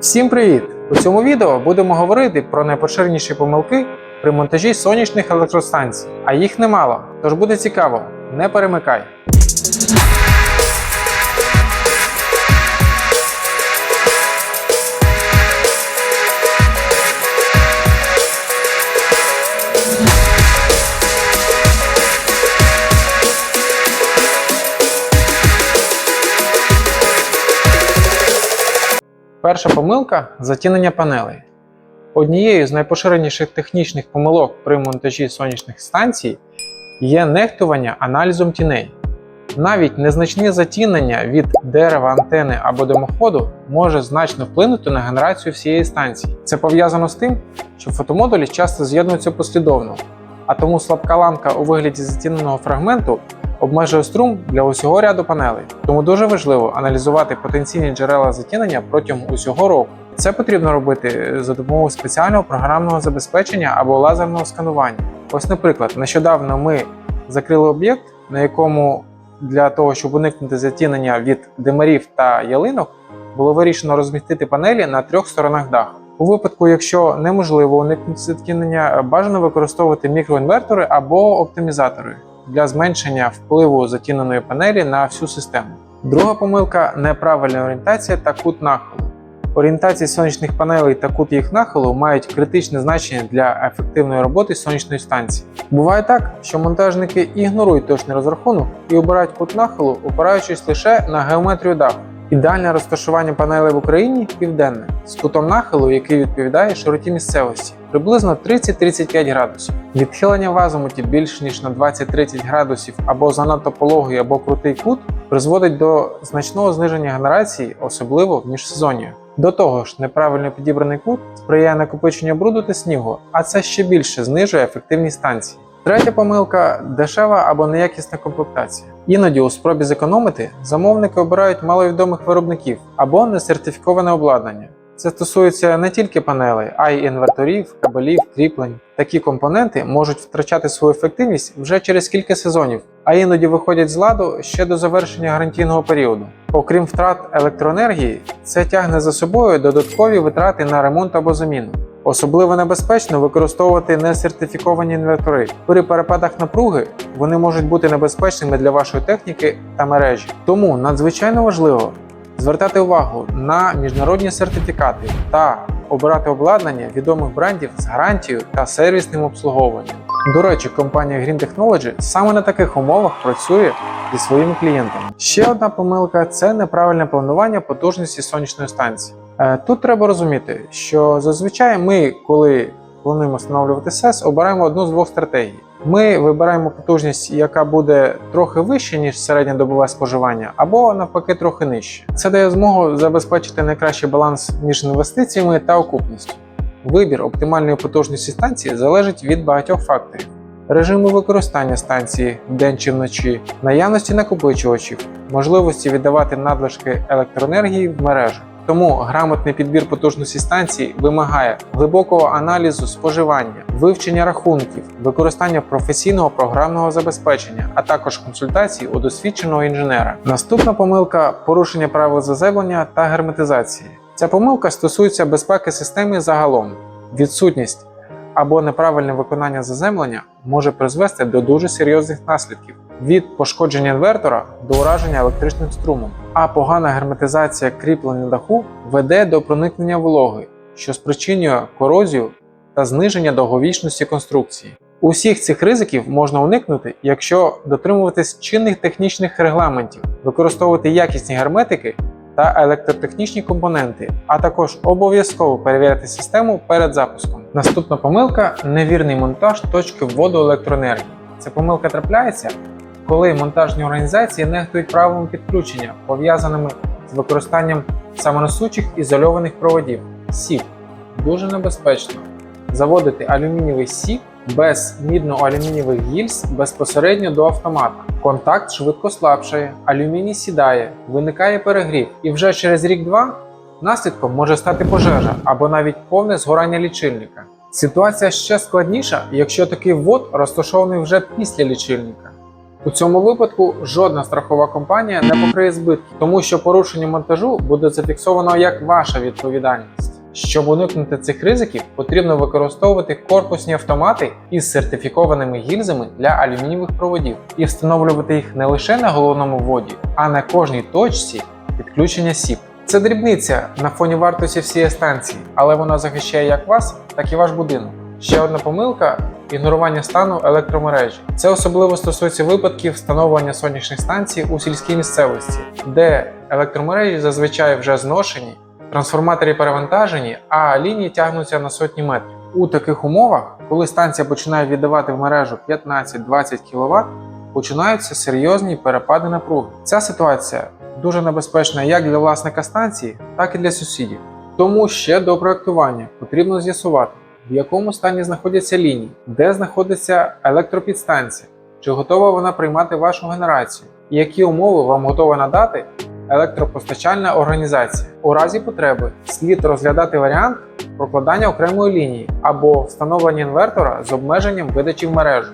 Всім привіт! У цьому відео будемо говорити про найпоширеніші помилки при монтажі сонячних електростанцій, а їх немало, тож буде цікаво, не перемикай. Перша помилка затінення панелей. Однією з найпоширеніших технічних помилок при монтажі сонячних станцій є нехтування аналізом тіней. Навіть незначне затінення від дерева, антени або димоходу може значно вплинути на генерацію всієї станції. Це пов'язано з тим, що фотомодулі часто з'єднуються послідовно, а тому слабка ламка у вигляді затіненого фрагменту обмежує струм для усього ряду панелей. Тому дуже важливо аналізувати потенційні джерела затінення протягом усього року. Це потрібно робити за допомогою спеціального програмного забезпечення або лазерного сканування. Ось, наприклад, нещодавно ми закрили об'єкт, на якому для того, щоб уникнути затінення від димарів та ялинок, було вирішено розмістити панелі на трьох сторонах даху. У випадку, якщо неможливо уникнути затінення, бажано використовувати мікроінвертори або оптимізатори для зменшення впливу затіненої панелі на всю систему. Друга помилка неправильна орієнтація та кут нахилу. Орієнтація сонячних панелей та кут їх нахилу мають критичне значення для ефективної роботи сонячної станції. Буває так, що монтажники ігнорують точний розрахунок і обирають кут нахилу, опираючись лише на геометрію даху. Ідеальне розташування панелей в Україні південне, з кутом нахилу, який відповідає широті місцевості, приблизно 30-35 градусів. Відхилення в азимуті більш ніж на 20-30 градусів або занадто пологий або крутий кут призводить до значного зниження генерації, особливо в міжсезоння. До того ж, неправильно підібраний кут сприяє накопиченню бруду та снігу, а це ще більше знижує ефективність станції. Третя помилка дешева або неякісна комплектація. Іноді у спробі зекономити замовники обирають маловідомих виробників або несертифіковане обладнання. Це стосується не тільки панелей, а й інверторів, кабелів, кріплень. Такі компоненти можуть втрачати свою ефективність вже через кілька сезонів, а іноді виходять з ладу ще до завершення гарантійного періоду. Окрім втрат електроенергії, це тягне за собою додаткові витрати на ремонт або заміну. Особливо небезпечно використовувати несертифіковані інвертори. При перепадах напруги вони можуть бути небезпечними для вашої техніки та мережі. Тому надзвичайно важливо звертати увагу на міжнародні сертифікати та обирати обладнання відомих брендів з гарантією та сервісним обслуговуванням. До речі, компанія Green Technology саме на таких умовах працює зі своїми клієнтами. Ще одна помилка це неправильне планування потужності сонячної станції. Е, Тут треба розуміти, що зазвичай ми, коли плануємо встановлювати СЕС, обираємо одну з двох стратегій. Ми вибираємо потужність, яка буде трохи вище, ніж середньодобове споживання, або навпаки трохи нижче. Це дає змогу забезпечити найкращий баланс між інвестиціями та окупністю. Вибір оптимальної потужності станції залежить від багатьох факторів: режиму використання станції вдень чи вночі, наявності накопичувачів, можливості віддавати надлишки електроенергії в мережу. Тому грамотний підбір потужності станції вимагає глибокого аналізу споживання, вивчення рахунків, використання професійного програмного забезпечення, а також консультацій у досвідченого інженера. Наступна помилка порушення правил заземлення та герметизації. Ця помилка стосується безпеки системи загалом. Відсутність або неправильне виконання заземлення може призвести до дуже серйозних наслідків від пошкодження інвертора до ураження електричним струмом. А погана герметизація кріплень на даху веде до проникнення вологи, що спричинює корозію та зниження довговічності конструкції. Усіх цих ризиків можна уникнути, якщо дотримуватись чинних технічних регламентів, використовувати якісні герметики та електротехнічні компоненти, а також обов'язково перевіряти систему перед запуском. Наступна помилка невірний монтаж точки вводу електроенергії. Ця помилка трапляється, коли монтажні організації нехтують правилами підключення, пов'язаними з використанням самонесучих ізольованих проводів. Сік дуже небезпечно заводити алюмінієвий сік без мідно-алюмінієвих гільз безпосередньо до автомата. Контакт швидко слабшає, алюміній сідає, виникає перегрів, і вже через рік-два наслідком може стати пожежа або навіть повне згорання лічильника. Ситуація ще складніша, якщо такий ввод розташований вже після лічильника. У цьому випадку жодна страхова компанія не покриє збитки, тому що порушення монтажу буде зафіксовано як ваша відповідальність. Щоб уникнути цих ризиків, потрібно використовувати корпусні автомати із сертифікованими гільзами для алюмінієвих проводів і встановлювати їх не лише на головному вводі, а на кожній точці підключення СІП. Це дрібниця на фоні вартості всієї станції, але вона захищає як вас, так і ваш будинок. Ще одна помилка ігнорування стану електромережі. Це особливо стосується випадків встановлення сонячних станцій у сільській місцевості, де електромережі зазвичай вже зношені, трансформатори перевантажені, а лінії тягнуться на сотні метрів. У таких умовах, коли станція починає віддавати в мережу 15-20 кВт, починаються серйозні перепади напруги. Ця ситуація дуже небезпечна як для власника станції, так і для сусідів. Тому ще до проектування потрібно з'ясувати, в якому стані знаходяться лінії, де знаходиться електропідстанція, чи готова вона приймати вашу генерацію, і які умови вам готова надати електропостачальна організація. У разі потреби слід розглядати варіант прокладання окремої лінії або встановлення інвертора з обмеженням видачі в мережу.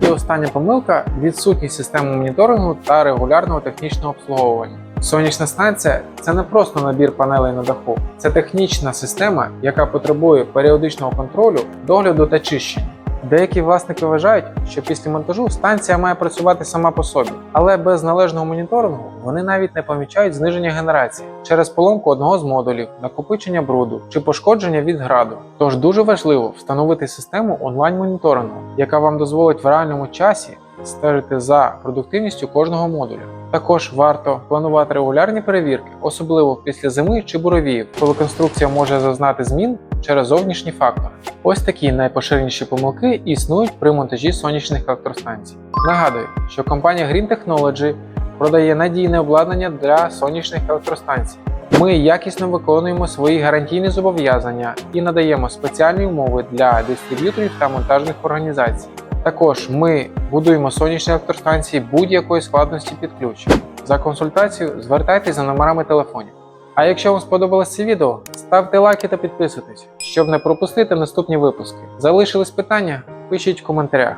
І остання помилка відсутність системи моніторингу та регулярного технічного обслуговування. Сонячна станція це не просто набір панелей на даху, це технічна система, яка потребує періодичного контролю, догляду та чищення. Деякі власники вважають, що після монтажу станція має працювати сама по собі, але без належного моніторингу вони навіть не помічають зниження генерації через поломку одного з модулів, накопичення бруду чи пошкодження від граду. Тож дуже важливо встановити систему онлайн-моніторингу, яка вам дозволить в реальному часі стежити за продуктивністю кожного модуля. Також варто планувати регулярні перевірки, особливо після зими чи буровіїв, коли конструкція може зазнати змін через зовнішні фактори. Ось такі найпоширеніші помилки існують при монтажі сонячних електростанцій. Нагадую, що компанія Green Technology продає надійне обладнання для сонячних електростанцій. Ми якісно виконуємо свої гарантійні зобов'язання і надаємо спеціальні умови для дистриб'юторів та монтажних організацій. Також ми будуємо сонячні електростанції будь-якої складності підключення. За консультацією звертайтеся за номерами телефонів. А якщо вам сподобалось це відео, ставте лайки та підписуйтесь, щоб не пропустити наступні випуски. Залишились питання? Пишіть в коментарях.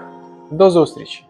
До зустрічі!